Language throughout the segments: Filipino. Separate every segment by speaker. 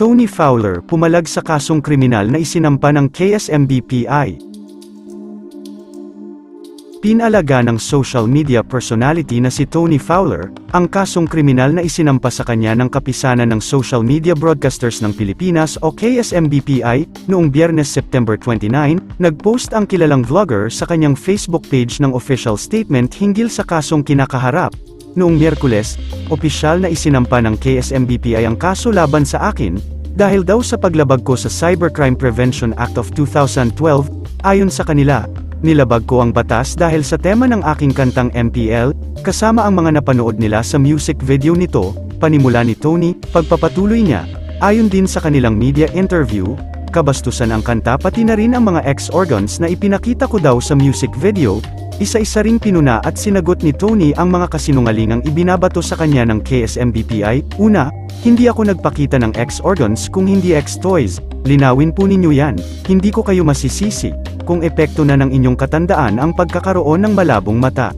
Speaker 1: Tony Fowler pumalag sa kasong kriminal na isinampa ng KSMBPI. Pinalaga ng social media personality na si Tony Fowler, ang kasong kriminal na isinampa sa kanya ng Kapisanan ng Social Media Broadcasters ng Pilipinas o KSMBPI, noong Biyernes September 29, nagpost ang kilalang vlogger sa kanyang Facebook page ng official statement hinggil sa kasong kinakaharap. Noong Miyerkules, opisyal na isinampa ng KSMBPI ang kaso laban sa akin, dahil daw sa paglabag ko sa Cybercrime Prevention Act of 2012, ayon sa kanila, Nilabag ko ang batas dahil sa tema ng aking kantang MPL, kasama ang mga napanood nila sa music video nito, panimula ni Tony, pagpapatuloy niya, ayon din sa kanilang media interview, kabastusan ang kanta pati na rin ang mga ex-organs na ipinakita ko daw sa music video, isa-isa ring pinuna at sinagot ni Tony ang mga kasinungalingang ibinabato sa kanya ng KSMBPI, una, hindi ako nagpakita ng ex-organs kung hindi ex-toys, linawin po ninyo yan, hindi ko kayo masisisi, kung epekto na ng inyong katandaan ang pagkakaroon ng malabong mata.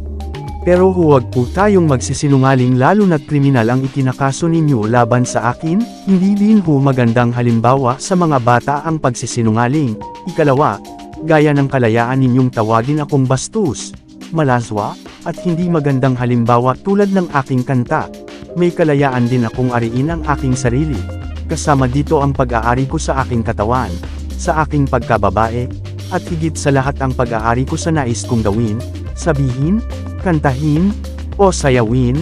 Speaker 2: Pero huwag po tayong magsisinungaling lalo na't kriminal ang itinakaso ninyo laban sa akin, hindi din ho magandang halimbawa sa mga bata ang pagsisinungaling. Ikalawa, gaya ng kalayaan ninyong tawagin akong bastos, malaswa, at hindi magandang halimbawa tulad ng aking kanta. May kalayaan din akong ariin ang aking sarili. Kasama dito ang pag-aari ko sa aking katawan, sa aking pagkababae, at higit sa lahat ang pag-aari ko sa nais kong gawin, sabihin, kantahin, o sayawin,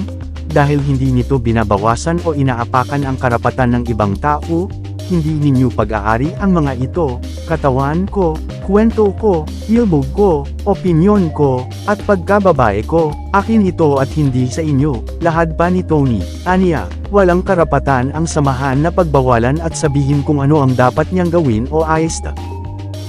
Speaker 2: dahil hindi nito binabawasan o inaapakan ang karapatan ng ibang tao, hindi ninyo pag-aari ang mga ito, katawan ko, kwento ko, ilbog ko, opinyon ko, at pagkababae ko, akin ito at hindi sa inyo, lahad pa ni Tony, aniya, walang karapatan ang samahan na pagbawalan at sabihin kung ano ang dapat niyang gawin o ayos na.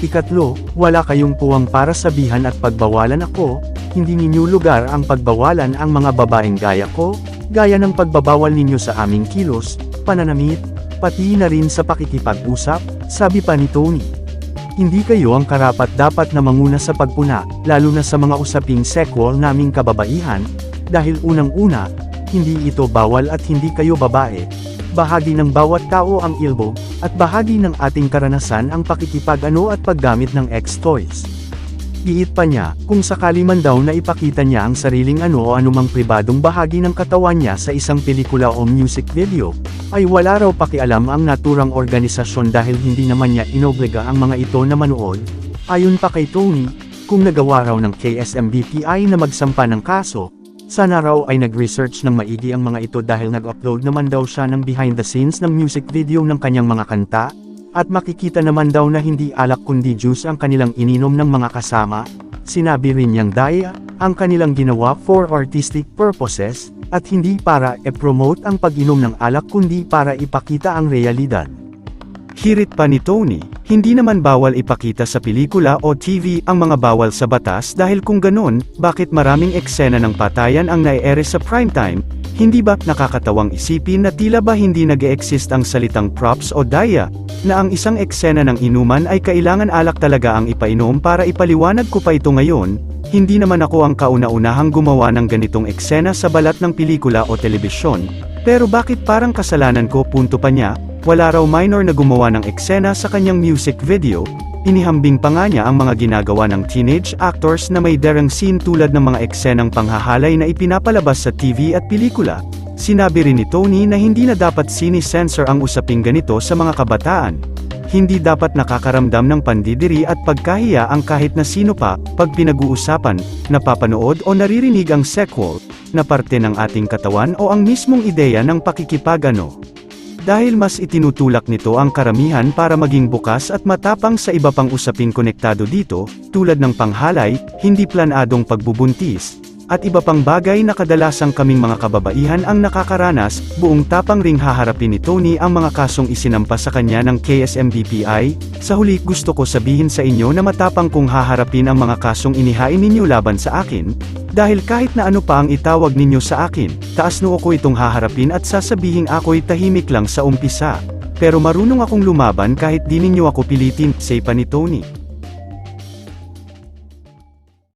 Speaker 2: Ikatlo, wala kayong puwang para sabihan at pagbawalan ako, hindi ninyo lugar ang pagbawalan ang mga babaeng gaya ko, gaya ng pagbabawal ninyo sa aming kilos, pananamit, pati na rin sa pakikipag-usap, sabi pa ni Tony. Hindi kayo ang karapat dapat na manguna sa pagpuna, lalo na sa mga usaping sexual naming kababaihan, dahil unang-una, hindi ito bawal at hindi kayo babae, bahagi ng bawat tao ang ilbo, at bahagi ng ating karanasan ang pakikipag-ano at paggamit ng ex-toys. Giit pa niya, kung sakali man daw na ipakita niya ang sariling ano o anumang pribadong bahagi ng katawan niya sa isang pelikula o music video, ay wala raw pakialam ang naturang organisasyon dahil hindi naman niya inobliga ang mga ito na manood. Ayon pa kay Tony, kung nagawa raw ng KSMBPI na magsampa ng kaso, sana raw ay nag-research ng maigi ang mga ito dahil nag-upload naman daw siya ng behind the scenes ng music video ng kanyang mga kanta, at makikita naman daw na hindi alak kundi juice ang kanilang ininom ng mga kasama. Sinabi rin niyang daya, ang kanilang ginawa for artistic purposes, at hindi para e-promote ang pag-inom ng alak kundi para ipakita ang realidad.
Speaker 1: Hirit pa ni Tony, hindi naman bawal ipakita sa pelikula o TV ang mga bawal sa batas dahil kung ganun, bakit maraming eksena ng patayan ang naiere sa primetime, hindi ba nakakatawang isipin na tila ba hindi nag exist ang salitang props o daya, na ang isang eksena ng inuman ay kailangan alak talaga ang ipainom para ipaliwanag ko pa ito ngayon, hindi naman ako ang kauna-unahang gumawa ng ganitong eksena sa balat ng pelikula o telebisyon, pero bakit parang kasalanan ko? Punto pa niya, wala raw minor na gumawa ng eksena sa kanyang music video, Inihambing pa nga niya ang mga ginagawa ng teenage actors na may derang scene tulad ng mga eksenang panghahalay na ipinapalabas sa TV at pelikula. Sinabi rin ni Tony na hindi na dapat sini-censor ang usaping ganito sa mga kabataan. Hindi dapat nakakaramdam ng pandidiri at pagkahiya ang kahit na sino pa, pag pinag-uusapan, napapanood o naririnig ang sequel, na parte ng ating katawan o ang mismong ideya ng pakikipagano. Dahil mas itinutulak nito ang karamihan para maging bukas at matapang sa iba pang usaping konektado dito, tulad ng panghalay, hindi planadong pagbubuntis, at iba pang bagay na kadalasang kaming mga kababaihan ang nakakaranas, buong tapang ring haharapin ni Tony ang mga kasong isinampa sa kanya ng KSMBPI, sa huli gusto ko sabihin sa inyo na matapang kong haharapin ang mga kasong inihain ninyo laban sa akin, dahil kahit na ano pa ang itawag ninyo sa akin, taas noo ko itong haharapin at sasabihin ako'y tahimik lang sa umpisa. Pero marunong akong lumaban kahit di ninyo ako pilitin, say pa ni Tony.